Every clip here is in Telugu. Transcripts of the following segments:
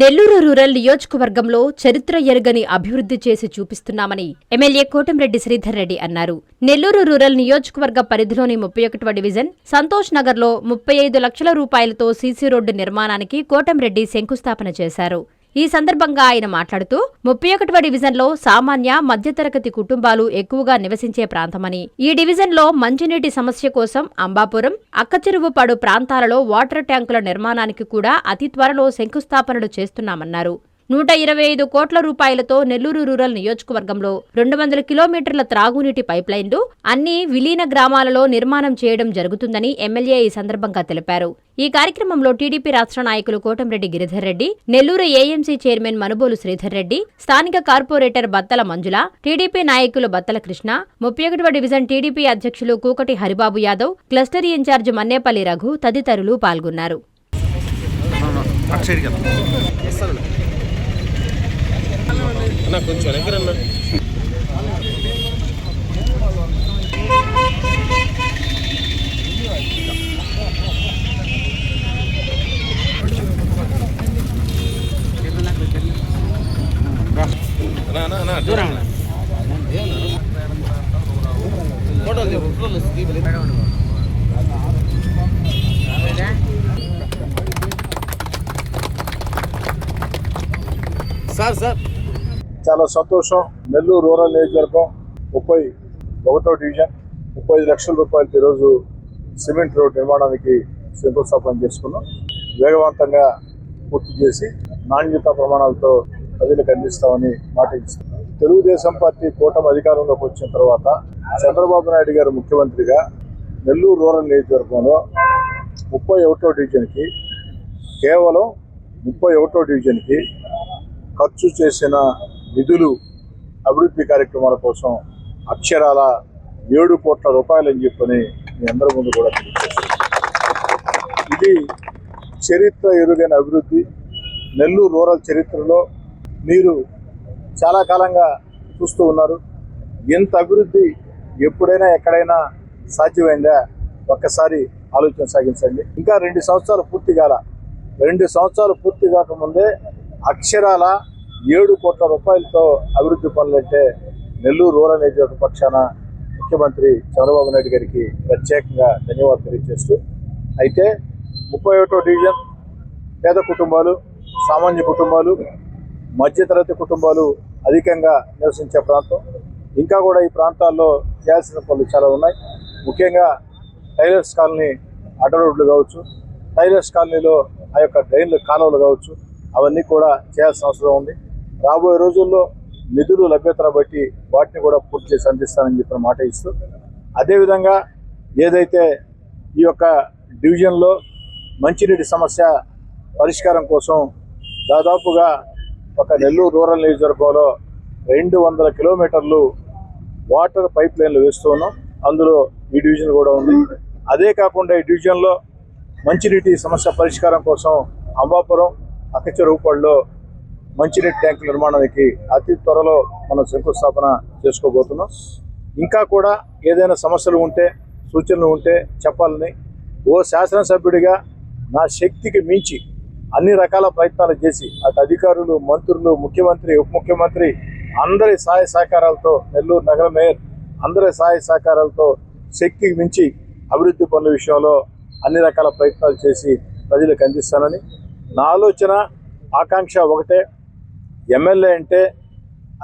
నెల్లూరు రూరల్ నియోజకవర్గంలో చరిత్ర ఎరుగని అభివృద్ధి చేసి చూపిస్తున్నామని ఎమ్మెల్యే కోటంరెడ్డి శ్రీధర్ రెడ్డి అన్నారు. నెల్లూరు రూరల్ నియోజకవర్గ పరిధిలోని ముప్పై ఒకటవ డివిజన్ సంతోష్ నగర్లో ముప్పై ఐదు లక్షల రూపాయలతో సీసీ రోడ్డు నిర్మాణానికి కోటంరెడ్డి శంకుస్థాపన చేశారు. ఈ సందర్భంగా ఆయన మాట్లాడుతూ ముప్పై ఒకటవ డివిజన్లో సామాన్య మధ్యతరగతి కుటుంబాలు ఎక్కువగా నివసించే ప్రాంతమని. ఈ డివిజన్లో మంచినీటి సమస్య కోసం అంబాపురం అక్కచెరువు పడు ప్రాంతాలలో వాటర్ ట్యాంకుల నిర్మాణానికి కూడా అతి త్వరలో శంకుస్థాపనలు చేస్తున్నామన్నారు. నూట ఇరవై ఐదు కోట్ల రూపాయలతో నెల్లూరు రూరల్ నియోజకవర్గంలో రెండు వందల కిలోమీటర్ల త్రాగునీటి పైప్లైన్లు అన్ని విలీన గ్రామాలలో నిర్మాణం చేయడం జరుగుతుందని ఎమ్మెల్యే ఈ సందర్భంగా తెలిపారు. ఈ కార్యక్రమంలో టీడీపీ రాష్ట్ర నాయకులు కోటంరెడ్డి గిరిధర్ రెడ్డి నెల్లూరు ఏఎంసీ చైర్మన్ మనుబోలు శ్రీధర్ రెడ్డి స్థానిక కార్పొరేటర్ బత్తల మంజుల టీడీపీ నాయకులు బత్తల కృష్ణ ముప్పై ఒకటవ డివిజన్ టీడీపీ అధ్యక్షులు కూకటి హరిబాబు యాదవ్ క్లస్టర్ ఇన్ఛార్జ్ మన్నేపల్లి రఘు తదితరులు పాల్గొన్నారు. అన్న కొంచెం వెనక్కి అన్న అన్న అన్న అన్న దూరం ఫోటోలు తీయ్, ఫోటోలు తీయ్. సార్ సార్ చాలా సంతోషం. నెల్లూరు రూరల్ నియోజకవర్గం ముప్పై ఒకటో డివిజన్ ముప్పై ఐదు లక్షల రూపాయలకి ఈరోజు సిమెంట్ రోడ్ నిర్మాణానికి శంకుస్థాపన చేసుకున్నాం. వేగవంతంగా పూర్తి చేసి నాణ్యత ప్రమాణాలతో ప్రజలకు అందిస్తామని మాట ఇస్తున్నాం తెలుగుదేశం పార్టీ కూటమి అధికారంలోకి వచ్చిన తర్వాత చంద్రబాబు నాయుడు గారు ముఖ్యమంత్రిగా నెల్లూరు రూరల్ నియోజకవర్గంలో ముప్పై ఒకటో డివిజన్కి కేవలం ముప్పై ఒకటో డివిజన్కి ఖర్చు చేసిన నిధులు అభివృద్ధి కార్యక్రమాల కోసం అక్షరాల ఏడు కోట్ల రూపాయలు అని చెప్పని మీ అందరి ముందు కూడా ఇది చరిత్ర ఎరుగైన అభివృద్ధి. నెల్లూరు రూరల్ చరిత్రలో మీరు చాలా కాలంగా చూస్తూ ఉన్నారు. ఎంత అభివృద్ధి ఎప్పుడైనా ఎక్కడైనా సాధ్యమైందా? ఒక్కసారి ఆలోచన సాగించండి. ఇంకా రెండు సంవత్సరాలు పూర్తి కాల. రెండు సంవత్సరాలు పూర్తి కాకముందే అక్షరాల ఏడు కోట్ల రూపాయలతో అభివృద్ధి పనులంటే నెల్లూరు రూరల్ నియోజకవర్గ పక్షాన ముఖ్యమంత్రి చంద్రబాబు నాయుడు గారికి ప్రత్యేకంగా ధన్యవాదాలు తెలియజేస్తూ అయితే ముప్పై ఒకటో డివిజన్ పేద కుటుంబాలు సామాన్య కుటుంబాలు మధ్యతరగతి కుటుంబాలు అధికంగా నివసించే ప్రాంతం. ఇంకా కూడా ఈ ప్రాంతాల్లో చేయాల్సిన పనులు చాలా ఉన్నాయి. ముఖ్యంగా టైలర్స్ కాలనీ అడ్డ రోడ్లు కావచ్చు టైలర్స్ కాలనీలో ఆ యొక్క డ్రైన్లు కాలువలు కావచ్చు అవన్నీ కూడా చేయాల్సిన అవసరం ఉంది. రాబోయే రోజుల్లో నిధులు లభ్యతను బట్టి వాటిని కూడా పూర్తి చేసి అందిస్తానని చెప్పిన మాట ఇస్తూ అదేవిధంగా ఏదైతే ఈ యొక్క డివిజన్లో మంచినీటి సమస్య పరిష్కారం కోసం దాదాపుగా ఒక నెల్లూరు రూరల్ నియోజకవర్గంలో రెండు వందల కిలోమీటర్లు వాటర్ పైప్ లైన్లు వేస్తూ ఉన్నాం. అందులో ఈ డివిజన్ కూడా ఉంది. అదే కాకుండా ఈ డివిజన్లో మంచినీటి సమస్య పరిష్కారం కోసం అంబాపురం అక్కచెరువుపడిలో మంచినీటి ట్యాంకు నిర్మాణానికి అతి త్వరలో మనం శంకుస్థాపన చేసుకోబోతున్నాం. ఇంకా కూడా ఏదైనా సమస్యలు ఉంటే సూచనలు ఉంటే చెప్పాలని ఓ శాసనసభ్యుడిగా నా శక్తికి మించి అన్ని రకాల ప్రయత్నాలు చేసి అటు అధికారులు మంత్రులు ముఖ్యమంత్రి ఉప ముఖ్యమంత్రి అందరి సహాయ సహకారాలతో నెల్లూరు నగర మేయర్ అందరి సహాయ సహకారాలతో శక్తికి మించి అభివృద్ధి పనుల విషయంలో అన్ని రకాల ప్రయత్నాలు చేసి ప్రజలకు అందిస్తానని నా ఆలోచన ఆకాంక్ష ఒకటే. ఎమ్మెల్యే అంటే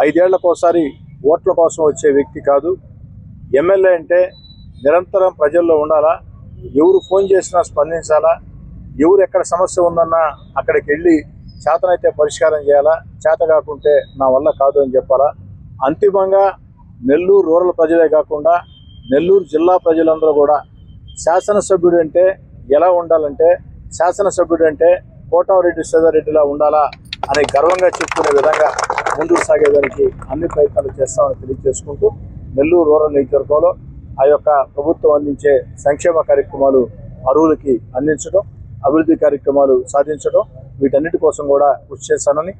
ఐదేళ్ళకోసారి ఓట్ల కోసం వచ్చే వ్యక్తి కాదు. ఎమ్మెల్యే అంటే నిరంతరం ప్రజల్లో ఉండాలా? ఎవరు ఫోన్ చేసినా స్పందించాలా? ఎవరు ఎక్కడ సమస్య ఉందన్నా అక్కడికి వెళ్ళి చేతనైతే పరిష్కారం చేయాలా? చేత కాకుంటే నా వల్ల కాదు అని చెప్పాలా? అంతిమంగా నెల్లూరు రూరల్ ప్రజలే కాకుండా నెల్లూరు జిల్లా ప్రజలందరూ కూడా శాసనసభ్యుడు అంటే ఎలా ఉండాలంటే శాసనసభ్యుడు అంటే కోటమిరెడ్డి సీతారెడ్డిలా ఉండాలా? అనే గర్వంగా చెప్పుకునే విధంగా ముందుకు సాగేదానికి అన్ని ప్రయత్నాలు చేస్తామని తెలియజేసుకుంటూ నెల్లూరు రూరల్ నియోజకవర్గంలో ఆ యొక్క ప్రభుత్వం అందించే సంక్షేమ కార్యక్రమాలు అరువులకి అందించడం అభివృద్ధి కార్యక్రమాలు సాధించడం వీటన్నిటి కోసం కూడా కృషి చేస్తానని.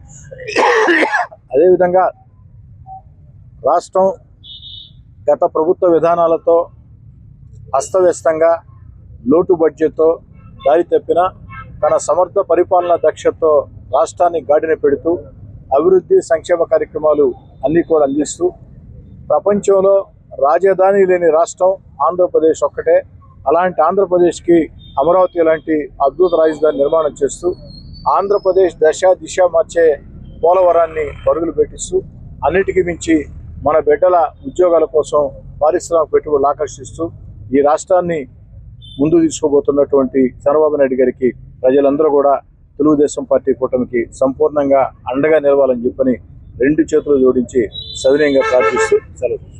అదేవిధంగా రాష్ట్రం గత ప్రభుత్వ విధానాలతో అస్తవ్యస్తంగా లోటు బడ్జెట్తో దారి తప్పిన తన సమర్థ పరిపాలన దక్షతో రాష్ట్రాన్ని గాడిన పెడుతూ అభివృద్ధి సంక్షేమ కార్యక్రమాలు అన్నీ కూడా అందిస్తూ ప్రపంచంలో రాజధాని లేని రాష్ట్రం ఆంధ్రప్రదేశ్ ఒక్కటే. అలాంటి ఆంధ్రప్రదేశ్కి అమరావతి లాంటి అద్భుత రాజధాని నిర్మాణం చేస్తూ ఆంధ్రప్రదేశ్ దశ దిశ మార్చే పోలవరాన్ని పరుగులు పెట్టిస్తూ అన్నిటికీ మించి మన బిడ్డల ఉద్యోగాల కోసం పారిశ్రామిక పెట్టుబడులు ఆకర్షిస్తూ ఈ రాష్ట్రాన్ని ముందు తీసుకోబోతున్నటువంటి చంద్రబాబు నాయుడు గారికి ప్రజలందరూ కూడా తెలుగుదేశం పార్టీ కూటమికి సంపూర్ణంగా అండగా నిలవాలని చెప్పని రెండు చేతులు జోడించి సవినయంగా ప్రార్థిస్తూ సెలవు.